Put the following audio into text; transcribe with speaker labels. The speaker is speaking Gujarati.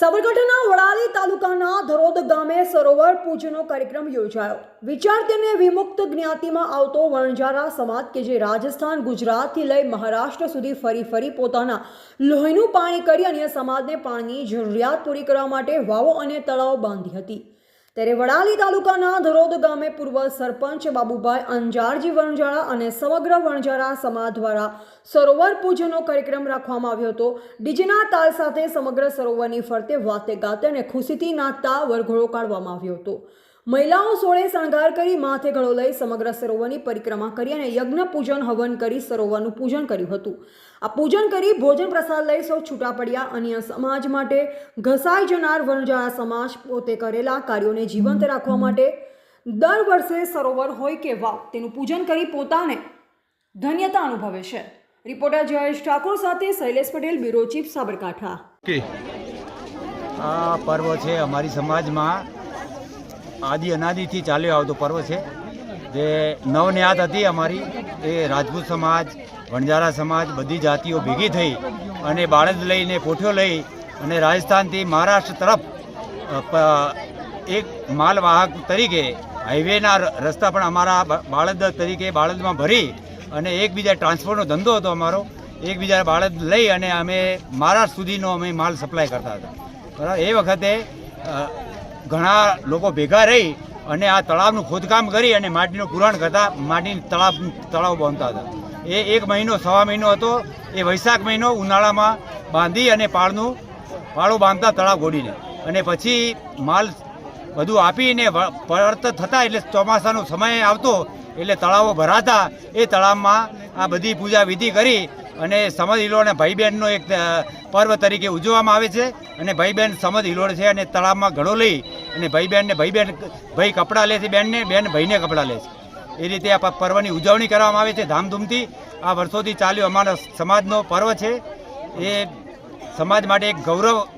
Speaker 1: સાબરકાંઠાના વડાલી તાલુકાના ધરોદ ગામે સરોવર પૂજનનો કાર્યક્રમ યોજાયો. વિચારતીને વિમુક્ત જ્ઞાતિમાં આવતો વણજારા સમાજ કે જે રાજસ્થાન, ગુજરાતથી લઈ મહારાષ્ટ્ર સુધી ફરી ફરી પોતાના લોહીનું પાણી કરી અન્ય સમાજને પાણીની જરૂરિયાત પૂરી કરવા માટે વાવો અને તળાવ બાંધી હતી. ત્યારે વડાલી તાલુકાના ધરોદ ગામે પૂર્વ સરપંચ બાબુભાઈ અંજારજી વણજાળા અને સમગ્ર વણજારા સમાજ દ્વારા સરોવર પૂજનનો કાર્યક્રમ રાખવામાં આવ્યો હતો. ડીજેના તાલ સાથે સમગ્ર સરોવરની ફરતે વાતે ગાતે અને ખુશીથી નાચતા વરઘોડો કાઢવામાં આવ્યો હતો. મહિલાઓ સોળે શણગાર કરી માથે ઘડો લઈ સમગ્ર સરોવરની પરિક્રમા કરી અને યજ્ઞ પૂજન હવન કરી સરોવરનું પૂજન કર્યું હતું. આ પૂજન કરી ભોજન પ્રસાદ લઈ સૌ છૂટા પડ્યા. અન્ય સમાજ માટે ઘસાઈ જનાર વણજારા સમાજ પોતે કરેલા કાર્યોને જીવંત રાખવા માટે દર વર્ષે સરોવર હોય કે વાવ, તેનું પૂજન કરી પોતાને ધન્યતા અનુભવે છે. રિપોર્ટર જયેશ ઠાકોર સાથે શૈલેષ પટેલ, બ્યુરો ચીફ સાબરકાંઠા.
Speaker 2: આ પર્વ છે અમારી સમાજમાં આદિ અનાદિથી ચાલ્યો આવતો પર્વ છે. જે નવન્યાત હતી અમારી, એ રાજપૂત સમાજ વણજારા સમાજ બધી જાતિઓ ભેગી થઈ અને બાળદ લઈને કોઠ્યો લઈ અને રાજસ્થાનથી મહારાષ્ટ્ર તરફ એક માલવાહક તરીકે હાઈવેના રસ્તા પણ અમારા બાળદ તરીકે બાળદમાં ભરી અને એકબીજા ટ્રાન્સપોર્ટનો ધંધો હતો અમારો. એકબીજા બાળદ લઈ અને અમે મહારાષ્ટ્ર સુધીનો અમે માલ સપ્લાય કરતા હતા. બરાબર? એ વખતે ઘણા લોકો ભેગા રહી અને આ તળાવનું ખોદકામ કરી અને માટીનું પુરાણ કરતા માટીનું તળાવ તળાવ બાંધતા હતા. એ એક મહિનો, સવા મહિનો હતો. એ વૈશાખ મહિનો ઉનાળામાં બાંધી અને પાળનું, પાળો બાંધતા તળાવ ગોડીને. અને પછી માલ બધું આપીને પરત થતા એટલે ચોમાસાનો સમય આવતો એટલે તળાવો ભરાતા એ તળાવમાં આ બધી પૂજા વિધિ કરી અને સમદ હિલોળ ભાઈ બહેનનો એક પર્વ તરીકે ઉજવવામાં આવે છે અને ભાઈ બહેન સમદ હિલોળ છે અને તળાવમાં ઘડો લઈ અને ભાઈ બહેનને ભાઈ બહેન ભાઈ કપડાં લે છે બહેનને બેન ભાઈને કપડાં લે છે. એ રીતે આ પર્વની ઉજવણી કરવામાં આવે છે ધામધૂમથી. આ વર્ષોથી ચાલ્યો અમારા સમાજનો પર્વ છે. એ સમાજ માટે એક ગૌરવ